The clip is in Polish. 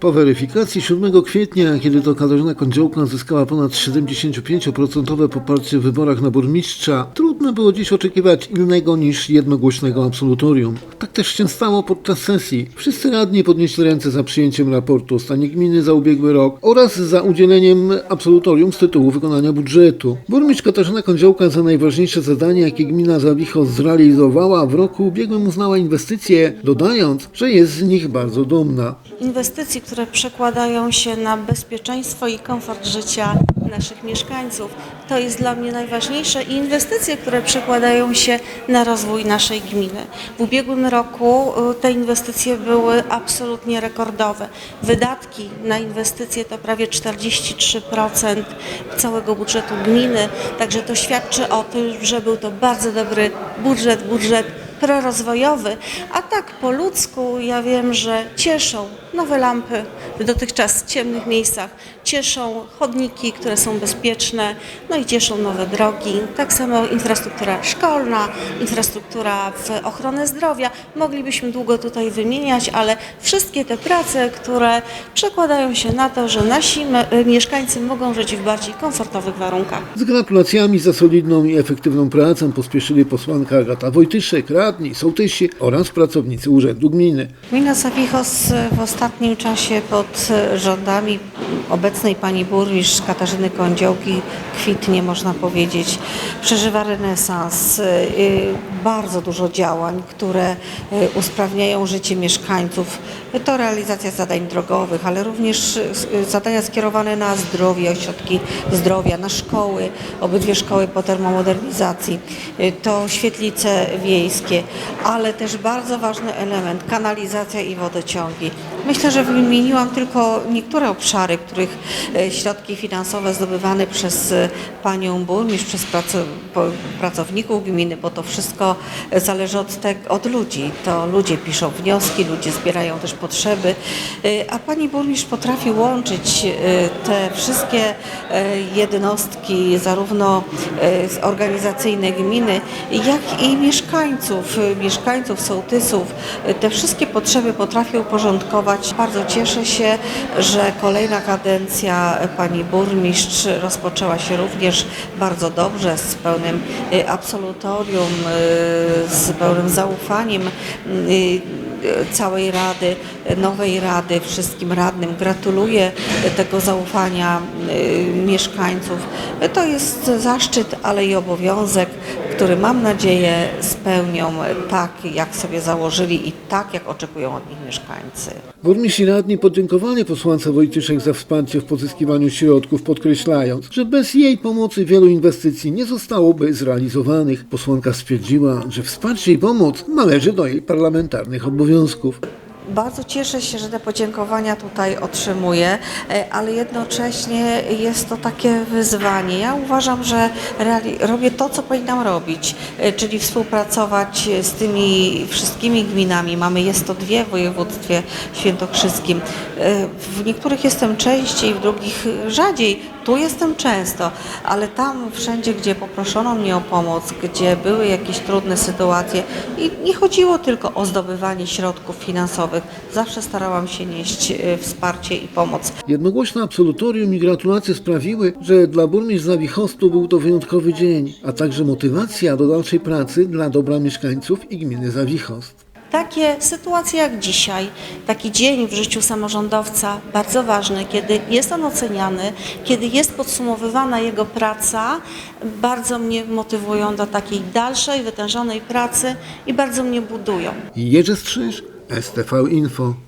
Po weryfikacji 7 kwietnia, kiedy to Katarzyna Kądziołka zyskała ponad 75% poparcie w wyborach na burmistrza, trudno było dziś oczekiwać innego niż jednogłośnego absolutorium. Tak też się stało podczas sesji. Wszyscy radni podnieśli ręce za przyjęciem raportu o stanie gminy za ubiegły rok oraz za udzieleniem absolutorium z tytułu wykonania budżetu. Burmistrz Katarzyna Kądziołka za najważniejsze zadanie, jakie gmina Zawicho zrealizowała w roku ubiegłym uznała inwestycje, dodając, że jest z nich bardzo dumna. Inwestycji, które przekładają się na bezpieczeństwo i komfort życia naszych mieszkańców. To jest dla mnie najważniejsze i inwestycje, które przekładają się na rozwój naszej gminy. W ubiegłym roku y, te inwestycje były absolutnie rekordowe. Wydatki na inwestycje to prawie 43% całego budżetu gminy, także to świadczy o tym, że był to bardzo dobry budżet, budżet prorozwojowy, a tak po ludzku ja wiem, że cieszą nowe lampy w dotychczas ciemnych miejscach, cieszą chodniki, które są bezpieczne, no i cieszą nowe drogi, tak samo infrastruktura szkolna, infrastruktura w ochronę zdrowia. Moglibyśmy długo tutaj wymieniać, ale wszystkie te prace, które przekładają się na to, że nasi mieszkańcy mogą żyć w bardziej komfortowych warunkach. Z gratulacjami za solidną i efektywną pracę pospieszyli posłanka Agata Wojtyszek, radni, sołtysi oraz pracownicy Urzędu Gminy. Gmina Sawichos w ostatnim czasie pod rządami obecnej pani burmistrz Katarzyny Kądziołki kwitnie, można powiedzieć. Przeżywa renesans, y, bardzo dużo działań, które y, usprawniają życie mieszkańców. To realizacja zadań drogowych, ale również y, zadania skierowane na zdrowie, ośrodki zdrowia, na szkoły, obydwie szkoły po termomodernizacji. To świetlice wiejskie, ale też bardzo ważny element, kanalizacja i wodociągi. Myślę, że wymieniłam tylko niektóre obszary, których e, środki finansowe zdobywane przez e, panią burmistrz, przez pracowników gminy, bo to wszystko zależy od, te, od ludzi. To ludzie piszą wnioski, ludzie zbierają też potrzeby, e, a pani burmistrz potrafi łączyć te wszystkie jednostki, zarówno organizacyjne gminy, jak i mieszkańców, e, mieszkańców, sołtysów. E, Te wszystkie potrzeby potrafi uporządkować. Bardzo cieszę się, że kolejna kadencja e, pani burmistrz rozpoczęła się również bardzo dobrze, z pełnym absolutorium, z pełnym zaufaniem całej Rady, nowej Rady, wszystkim radnym. Gratuluję tego zaufania y, mieszkańców. To jest zaszczyt, ale i obowiązek, który mam nadzieję spełnią tak, jak sobie założyli i tak, jak oczekują od nich mieszkańcy. Burmistrz i radni podziękowali posłance Wojtyszek za wsparcie w pozyskiwaniu środków, podkreślając, że bez jej pomocy wielu inwestycji nie zostałoby zrealizowanych. Posłanka stwierdziła, że wsparcie i pomoc należy do jej parlamentarnych obowiązków. Bardzo cieszę się, że te podziękowania tutaj otrzymuję, e, ale jednocześnie jest to takie wyzwanie. Ja uważam, że robię to, co powinnam robić, e, czyli współpracować z tymi wszystkimi gminami. Mamy jest to dwie w województwie świętokrzyskim. E, W niektórych jestem częściej, w drugich rzadziej. Tu jestem często, ale tam wszędzie, gdzie poproszono mnie o pomoc, gdzie były jakieś trudne sytuacje i nie chodziło tylko o zdobywanie środków finansowych, zawsze starałam się nieść e, wsparcie i pomoc. Jednogłośne absolutorium i gratulacje sprawiły, że dla burmistrz Zawichostu był to wyjątkowy dzień, a także motywacja do dalszej pracy dla dobra mieszkańców i gminy Zawichost. Takie sytuacje jak dzisiaj, taki dzień w życiu samorządowca bardzo ważny, kiedy jest on oceniany, kiedy jest podsumowywana jego praca, bardzo mnie motywują do takiej dalszej, wytężonej pracy i bardzo mnie budują. Jerzy Strzyż, STV Info.